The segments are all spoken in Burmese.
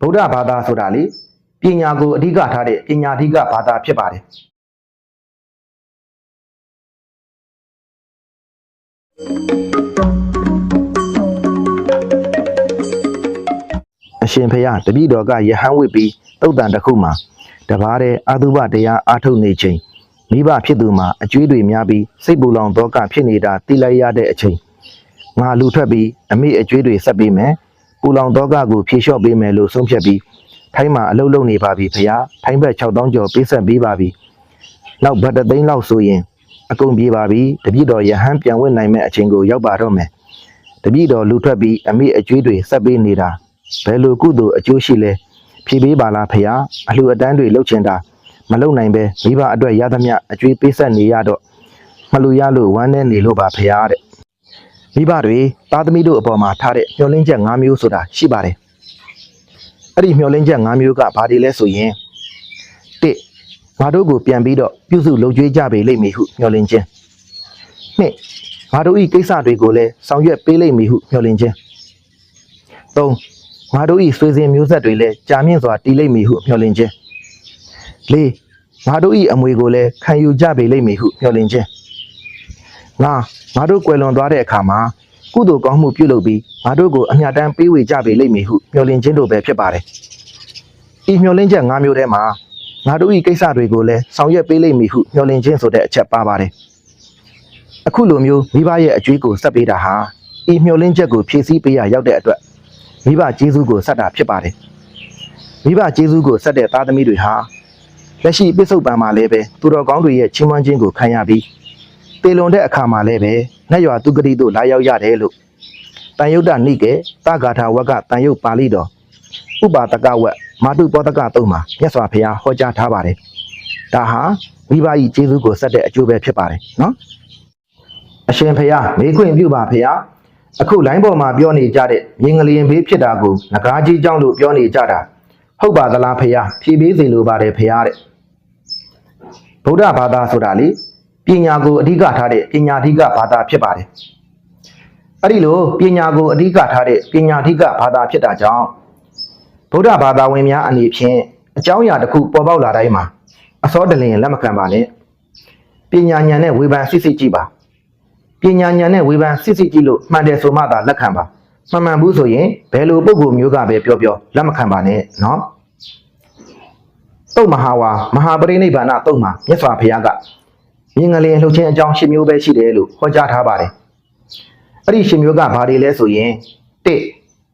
ဗုဒ္ဓဘာသာဆိုတာလေပညာကိုအဓိကထားတဲ့ပညာအဓိကဘာသာဖြစ်ပါတယ်အရှင်ဖေယတပည့်တော်ကယဟန်ဝိပြီးတုတ်တန်တစ်ခုမှာတပါးတဲ့အတုပတရားအားထုတ်နေချိန်မိဘဖြစ်သူမှာအကျွေးတွေများပြီးစိတ်ပူလောင်တော့ကဖြစ်နေတာသိလိုက်ရတဲ့အချိန်ငါလူထွက်ပြီးအမိအကျွေးတွေဆက်ပေးမယ် ပူလောင်တော့ကကိုဖြေလျှော့ပေးမယ်လို့ဆုံးဖြတ်ပြီးထိုင်းမှာအလုပ်လုပ်နေပါပြီဖေယထိုင်းဘက်6000ကျော်ပေးဆက်ပေးပါပြီနောက်ဘတ်တသိန်းလောက်ဆိုရင်အကုန်ပြေပါပြီတပည့်တော်ယဟန်ပြန်ဝင်နိုင်မဲ့အချိန်ကိုရောက်ပါတော့မယ်တပည့်တော်လူထွက်ပြီးအမိအကျွေးတွေဆက်ပေးနေတာဘယ်လိုကုသိုလ်အကျိုးရှိလဲဖြေပေးပါလားဖေယအလှူအတန်းတွေလုပ်ချင်တာမလုပ်နိုင်ပဲမိဘအတွက်ရသမျှအကျွေးပေးဆက်နေရတော့မလူရလို့ဝမ်းနဲ့နေလို့ပါဖေယတဲ့ မိဘတွေသားသမီးတို့အပေါ်မှာထားတဲ့မျှော်လင့်ချက်၅မျိုးဆိုတာရှိပါတယ်အဲ့ဒီမျှော်လင့်ချက်၅မျိုးကဘာတွေလဲဆိုရင်တစ်ငါတို့ကိုပြန်ပြီးတော့ပြုစုလုပ်ကြွေးကြပေလိမ့်မည်ဟုမျှော်လင့်ခြင်းနှစ်ငါတို့ဤကိစ္စတွေကိုလည်းဆောင်ရွက်ပေးလိမ့်မည်ဟုမျှော်လင့်ခြင်းသုံးငါတို့ဤဆွေစဉ်မျိုးဆက်တွေလည်းကြာမြင့်စွာတည်လိမ့်မည်ဟုမျှော်လင့်ခြင်းလေးငါတို့ဤအမွေကိုလည်းခံယူကြပေလိမ့်မည်ဟုမျှော်လင့်ခြင်းငါ ငါတို့ကွယ်လွန်သွားတဲ့အခါမှာကုသိုလ်ကောင်းမှုပြုလုပ်ပြီးငါတို့ကိုအမြတ်တမ်းပေးဝေကြပေလိမ့်မည်ဟုမျှော်လင့်ခြင်းတို့ပဲဖြစ်ပါတယ်ဤမျှော်လင့်ချက်၅မျိုးထဲမှာငါတို့ဤကိစ္စတွေကိုလည်းဆောင်ရွက်ပေးလိမ့်မည်ဟုမျှော်လင့်ခြင်းဆိုတဲ့အချက်ပါပါတယ်အခုလိုမျိုးမိဘရဲ့အကျွေးကိုဆက်ပေးတာဟာဤမျှော်လင့်ချက်ကိုဖြည့်ဆည်းပေးရရောက်တဲ့အတွက်မိဘကျေးဇူးကိုဆက်တာဖြစ်ပါတယ်မိဘကျေးဇူးကိုဆက်တဲ့သားသမီးတွေဟာလက်ရှိပြစ္ဆုတ်ပံမှာလည်းပဲသူတော်ကောင်းတွေရဲ့ချီးမွမ်းခြင်းကိုခံရပြီး တေလွန်တဲ့အခါမှာလည်းပဲနတ်ရွာသူဂတိတို့လာရောက်ရတယ်လို့တန်ယုတ်တနိကေတဂါထာဝကတန်ယုတ်ပါဠိတော်ဥပါတကဝက်မာတုပောတကသုံးမှာမြတ်စွာဘုရားဟောကြားထားပါတယ်။ဒါဟာမိဘကြီးကျေးဇူးကိုဆက်တဲ့အကျိုးပဲဖြစ်ပါတယ်နော်။အရှင်ဘုရားမေခွင့်ပြုပါဘုရား။အခုလိုင်းပေါ်မှာပြောနေကြတဲ့မြင်းကလေးဘေးဖြစ်တာကိုငကားကြီးကြောင့်လို့ပြောနေကြတာဟုတ်ပါသလားဘုရားဖြေပေးစေလိုပါတယ်ဘုရားတဲ့။ဗုဒ္ဓဘာသာဆိုတာလေ ပညာကိုအဓိကထားတဲ့ပညာအဓိကဘာသာဖြစ်ပါတယ်အဲ့ဒီလိုပညာကိုအဓိကထားတဲ့ပညာအဓိကဘာသာဖြစ်တာကြောင့်ဗုဒ္ဓဘာသာဝင်များအနေဖြင့်အကြောင်းအရာတစ်ခုပေါ်ပေါက်လာတိုင်းမှာအစောတလင်လက်မခံပါနဲ့ပညာဉာဏ်နဲ့ဝေဖန်စစ်စစ်ကြည့်ပါပညာဉာဏ်နဲ့ဝေဖန်စစ်စစ်ကြည့်လို့မှန်တယ်ဆိုမှသာလက်ခံပါမမှန်ဘူးဆိုရင်ဘယ်လိုပုံကိုမျိုးကပဲပြောပြောလက်မခံပါနဲ့နော်တုတ်မဟာဝါမဟာပရိနိဗ္ဗာန်တုတ်မှာမြတ်စွာဘုရားက မြင်ငလျင်လှုပ်ခြင်းအကြောင်း၈မျိုးပဲရှိတယ်လို့ဟောကြားထားပါတယ်အဲ့ဒီ၈မျိုးကဘာတွေလဲဆိုရင်တစ်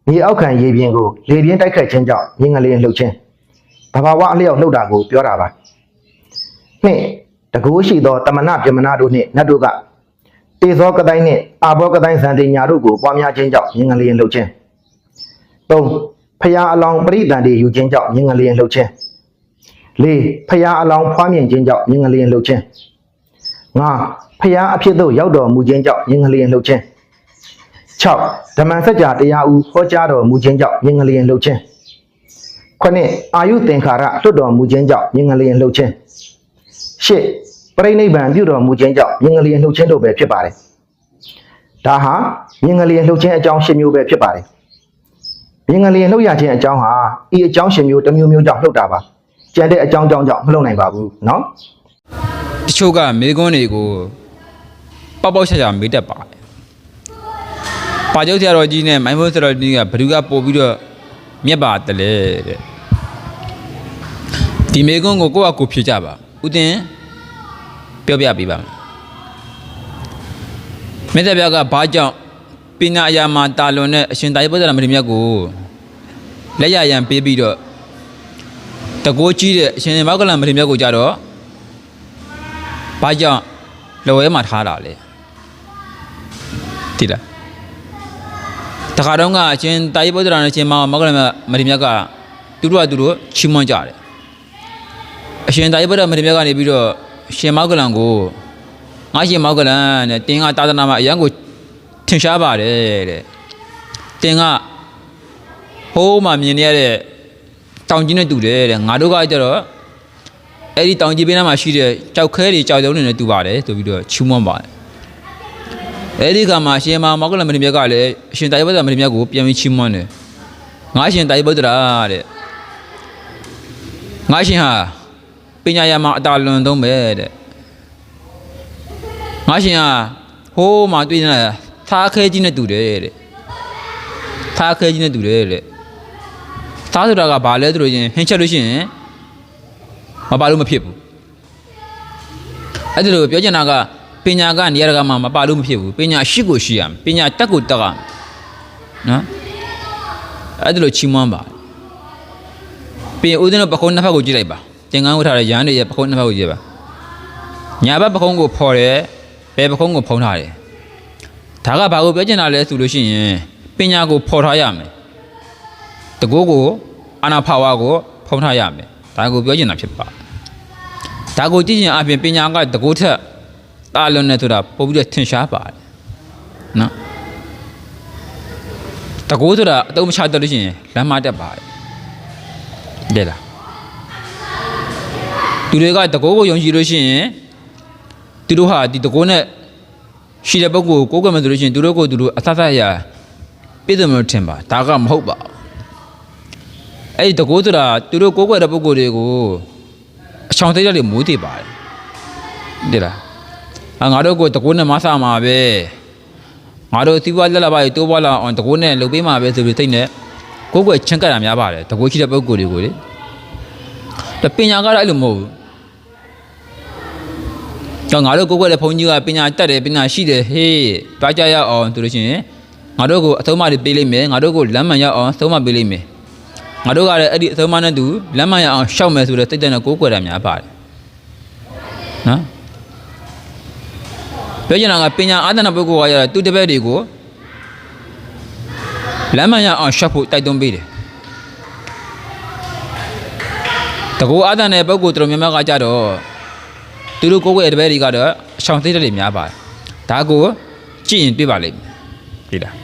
မြေအောက်ခံရေပြင်ကိုလေပြင်းတိုက်ခတ်ခြင်းကြောင့်မြင်ငလျင်လှုပ်ခြင်းဘဘာဝအလျောက်လှုပ်တာကိုပြောတာပါနှစ်တကူရှိသောတမနာပြမနာတို့နှင့်နတ်တို့ကတေဇောကတိုင်းနှင့်အာဘောကတိုင်းဇန်တိညာတို့ကိုပွားများခြင်းကြောင့်မြင်ငလျင်လှုပ်ခြင်းသုံးဖျားအလောင်းပရိသန်တွေယူခြင်းကြောင့်မြင်ငလျင်လှုပ်ခြင်းလေးဖျားအလောင်းဖွားမြင်ခြင်းကြောင့်မြင်ငလျင်လှုပ်ခြင်း ငါဖျားအဖြစ်သို့ရောက်တော်မူခြင်းကြောင့်မြင်ငလျင်လှုပ်ခြင်း6ဓမ္မစကြာတရားဦးဟောကြားတော်မူခြင်းကြောင့်မြင်ငလျင်လှုပ်ခြင်း9အာယုသင်္ခါရလွတ်တော်မူခြင်းကြောင့်မြင်ငလျင်လှုပ်ခြင်း10ပြိဋိဘံပြုတော်မူခြင်းကြောင့်မြင်ငလျင်လှုပ်ခြင်းတို့ပဲဖြစ်ပါတယ်ဒါဟာမြင်ငလျင်လှုပ်ခြင်းအကြောင်း10မျိုးပဲဖြစ်ပါတယ်မြင်ငလျင်လှုပ်ရခြင်းအကြောင်းဟာဤအကြောင်း10မျိုးတစ်မျိုးမျိုးကြောင့်လှုပ်တာပါကျန်တဲ့အကြောင်းကြောင့်ကြောင့်မလှုပ်နိုင်ပါဘူးเนาะ တချို့ကမေကွန်းတွေကိုပေါက်ပေါက်ချာချာမေးတတ်ပါတယ်။ပါကျုပ်ဆရာတော်ကြီးနဲ့မိုင်းမိုးဆရာတော်ကြီးကဘယ်သူကပို့ပြီးတော့မြက်ပါတယ်တဲ့။ဒီမေကွန်းကိုကိုယ့်အကူဖြေကြပါ။ဥတင်ပြောပြပေးပါမယ်။မေတ္တာပြကဘာကြောင့်ပညာအရာမှာတာလွန်တဲ့အရှင်သာရိပုတ္တရာမထေရမြတ်ကိုလက်ရရန်ပေးပြီးတော့တကိုးကြီးတဲ့အရှင်မောက္ကလံမထေရမြတ်ကိုကြတော့ ဘာကြောင့်လော်ဝဲမှာထားတာလဲတိလားတခါတော့ကအချင်းတာရိပုတ္တရာနဲ့ချင်းမောင်မောကလမရိမြတ်ကသူတို့ကသူတို့ချီးမွမ်းကြတယ်အရှင်တာရိပုတ္တရာမရိမြတ်ကနေပြီးတော့ရှင်မောကလန်ကိုငါရှင်မောကလန်တဲ့တင်းကသာသနာမှာအရန်ကိုထင်ရှားပါတယ်တဲ့တင်းကဟိုးမှမြင်နေရတဲ့တောင်ကြီးနဲ့တူတယ်တဲ့ငါတို့ကကြတော့ အဲ့ဒီတောင်ကြီးပေးနားမှာရှိတဲ့ကြောက်ခဲတွေကြောက်တုံးတွေနဲ့တူပါတယ်ဆိုပြီးတော့ချူးမွမ်းပါတယ်အဲ့ဒီကမှာအရှင်မမောကလမဏိမြတ်ကလည်းအရှင်တာရိပုတ္တရာမဏိမြတ်ကိုပြန်ပြီးချီးမွမ်းတယ်ငါအရှင်တာရိပုတ္တရာတဲ့ငါရှင်ဟာပညာရမှာအတာလွန်သုံးပဲတဲ့ငါရှင်ဟာဟိုးမှာတွေ့နေတာသားခဲကြီးနဲ့တူတယ်တဲ့သားခဲကြီးနဲ့တူတယ်တဲ့သားဆိုတာကဘာလဲဆိုလို့ချင်းဟင်းချက်လို့ရှိရင် မပါလို့မဖြစ်ဘူးအဲ့ဒါလိုပြောချင်တာကပညာကနေရာကမှမပါလို့မဖြစ်ဘူးပညာရှိကိုရှိရမယ်ပညာတက်ကိုတက်ရမယ်နော်အဲ့ဒါလိုချီးမွမ်းပါပြင်ဦးဇင်းတို့ပခုံးနှစ်ဖက်ကိုကြည့်လိုက်ပါသင်္ကန်းဝတ်ထားတဲ့ရဟန်းတွေရဲ့ပခုံးနှစ်ဖက်ကိုကြည့်ပါညာဘက်ပခုံးကိုဖော်တယ်ဘယ်ပခုံးကိုဖုံးထားတယ်ဒါကဘာကိုပြောချင်တာလဲဆိုလို့ရှိရင်ပညာကိုဖော်ထားရမယ်တကိုးကိုအာနာဖာဝါကိုဖုံးထားရမယ်ဒါကိုပြောချင်တာဖြစ်ပါ ဒါကိုကြည့်ရင်အပြင်ပညာကတကိုးထက်တာလွန်နေဆိုတာပို့ပြီးတော့ထင်ရှားပါတယ်နော်တကိုးဆိုတာအတုံးမချတတ်လို့ရှိရင်လမ်းမတက်ပါတယ်တဲ့လားသူတွေကတကိုးကိုယုံကြည်လို့ရှိရင်သူတို့ဟာဒီတကိုးနဲ့ရှိတဲ့ပုဂ္ဂိုလ်ကိုကိုးကွယ်မယ်ဆိုလို့ရှိရင်သူတို့ကိုသူတို့အသတ်သတ်ရပြည့်စုံလို့ထင်ပါဒါကမဟုတ်ပါဘူးအဲ့ဒီတကိုးဆိုတာသူတို့ကိုးကွယ်တဲ့ပုဂ္ဂိုလ်တွေကို အချောင်သိတဲ့လေမိုးတည်ပါတယ်တဲ့လားအငါတို့ကိုတကိုးနဲ့မဆာမှာပဲငါတို့သီးပွားလက်လာပါတိုးပွားလာအောင်တကိုးနဲ့လုပ်ပေးမှာပဲဆိုပြီးသိနေကိုးကွယ်ချင်းကပ်တာများပါတယ်တကိုးရှိတဲ့ပုဂ္ဂိုလ်တွေကိုလေတပညာကတော့အဲ့လိုမဟုတ်ဘူးတော့ငါတို့ကိုယ်ကွယ်တဲ့ဘုန်းကြီးကပညာတတ်တယ်ပညာရှိတယ်ဟေးတွားကြရအောင်ဆိုလို့ရှိရင်ငါတို့ကိုအသုံးမတွေပေးလိုက်မယ်ငါတို့ကိုလမ်းမှန်ရအောင်သုံးမပေးလိုက်မယ် ငါတို့ကလည်းအဲ့ဒီအသုံးမနဲ့တူလမ်းမှန်ရအောင်ရှောက်မယ်ဆိုတဲ့စိတ်တဲ့နဲ့ကိုယ်ကွယ်တာများပါတယ်နော်ပြောချင်တာကပညာအာသနာပုဂ္ဂိုလ်ကရတာသူတပည့်တွေကိုလမ်းမှန်ရအောင်ရှောက်ဖို့တိုက်တွန်းပေးတယ်တကူအာသနာပုဂ္ဂိုလ်တော်များများကကြတော့သူတို့ကိုယ်ကွယ်တဲ့တပည့်တွေကတော့အချောင်သိတဲ့တွေများပါတယ်ဒါကိုကြည့်ရင်တွေ့ပါလိမ့်မယ်ဒီလား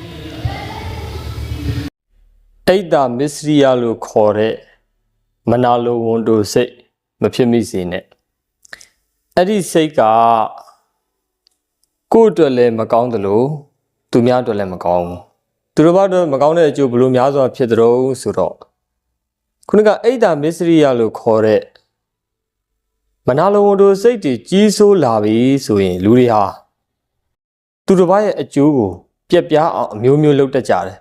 အိတ်တာမစ္စရိယလို့ခေါ်တဲ့မနာလိုဝန်တိုစိတ်မဖြစ်မိစေနဲ့အဲ့ဒီစိတ်ကကိုယ့်အတွက်လည်းမကောင်းသလိုသူများအတွက်လည်းမကောင်းဘူးသူတို့ဘာအတွက်မကောင်းတဲ့အကျိုးဘလို့များစွာဖြစ်တဲ့တော့ဆိုတော့ခုနကအိတ်တာမစ္စရိယလို့ခေါ်တဲ့မနာလိုဝန်တိုစိတ်တွေကြီးစိုးလာပြီဆိုရင်လူတွေဟာသူတို့ဘာရဲ့အကျိုးကိုပြက်ပြားအောင်အမျိုးမျိုးလုပ်တတ်ကြတယ်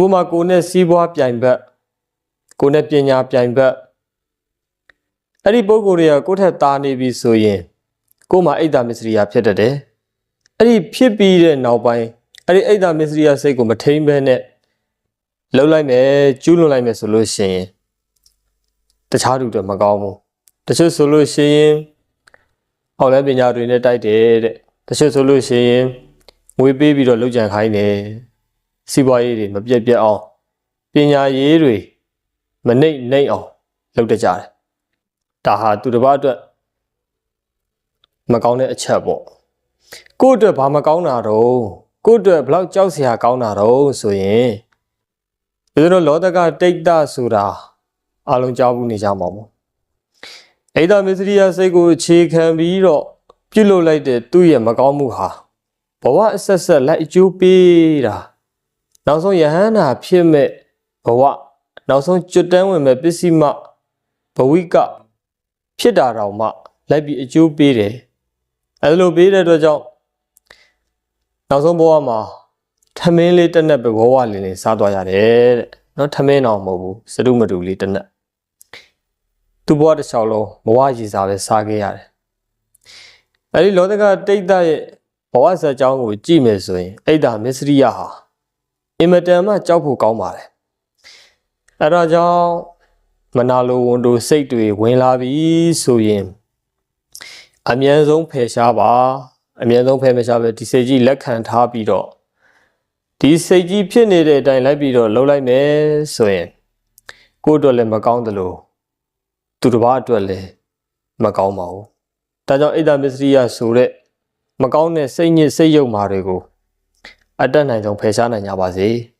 ဥပမာကိုနဲ့စီးပွားပြိုင်ဘက်ကိုနဲ့ပညာပြိုင်ဘက်အဲ့ဒီပုံကိုယ်တွေကကိုယ့်ထက်သားနေပြီဆိုရင်ကိုယ်မှာအိတ်တာမစ္စရိယဖြစ်တတ်တယ်အဲ့ဒီဖြစ်ပြီးတဲ့နောက်ပိုင်းအဲ့ဒီအိတ်တာမစ္စရိယစိတ်ကိုမထိန်ဘဲနဲ့လှုပ်လိုက်မယ်ကျူးလွန်လိုက်မယ်ဆိုလို့ရှိရင်တခြားသူတွေမကောင်းဘူးတချို့ဆိုလို့ရှိရင်ဟောက်လဲပညာတွေနဲ့တိုက်တယ်တဲ့တချို့ဆိုလို့ရှိရင်ငွေပေးပြီးတော့လှုပ်ကြံခိုင်းတယ် စီးပွားရေးတွေမပြတ်ပြတ်အောင်ပညာရေးတွေမနှိမ့်နှိမ့်အောင်လုပ်တတ်ကြတယ်ဒါဟာသူတစ်ပါးအတွက်မကောင်းတဲ့အချက်ပေါ့ကိုယ့်အတွက်ဘာမကောင်းတာတော့ကိုယ့်အတွက်ဘလောက်ကြောက်စရာကောင်းတာတော့ဆိုရင်ဒီလိုလောတကတိတ်တဆိုတာအလုံးကြောက်ဘူးနေကြမှာပေါ့အိဒါမစ္စရိယစိတ်ကိုအခြေခံပြီးတော့ပြုတ်လုလိုက်တဲ့သူ့ရဲ့မကောင်းမှုဟာဘဝအဆက်ဆက်လိုက်အကျိုးပေးတာ နောက်ဆုံးယဟန္တာဖြစ်မဲ့ဘဝနောက်ဆုံးကျွတ်တန်းဝင်မဲ့ပစ္စည်းမဘဝိကဖြစ်တာတောင်မှလိုက်ပြီးအကျိုးပေးတယ်အဲလိုပေးတဲ့အတွက်ကြောင့်နောက်ဆုံးဘဝမှာထမင်းလေးတစ်နက်ပဲဘဝလေးလေးစားသွားရတယ်တဲ့နော်ထမင်းတော့မဟုတ်ဘူးစတုမတူလေးတစ်နက်သူ့ဘဝတစ်လျှောက်လုံးဘဝရည်စားပဲစားခဲ့ရတယ်အဲဒီလောကတိတ်တရဲ့ဘဝဇာတ်ကြောင်းကိုကြည့်မယ်ဆိုရင်အိဒါမစ္စရိယဟာ အင်မတန်မှကြောက်ဖို့ကောင်းပါတယ်အဲဒါကြောင့်မနာလိုဝန်တို့စိတ်တွေဝင်လာပြီဆိုရင်အမြန်ဆုံးဖယ်ရှားပါအမြန်ဆုံးဖယ်မရှားပဲဒီစိတ်ကြီးလက်ခံထားပြီးတော့ဒီစိတ်ကြီးဖြစ်နေတဲ့အတိုင်းလိုက်ပြီးတော့လှုပ်လိုက်မယ်ဆိုရင်ကိုယ့်အတွက်လည်းမကောင်းသလိုသူတစ်ပါးအတွက်လည်းမကောင်းပါဘူးဒါကြောင့်အိဒါမစ္စရိယဆိုတဲ့မကောင်းတဲ့စိတ်ညစ်စိတ်ယုတ်မာတွေကို အတက်နိုင်ဆုံးဖယ်ရှားနိုင်ကြပါစေ။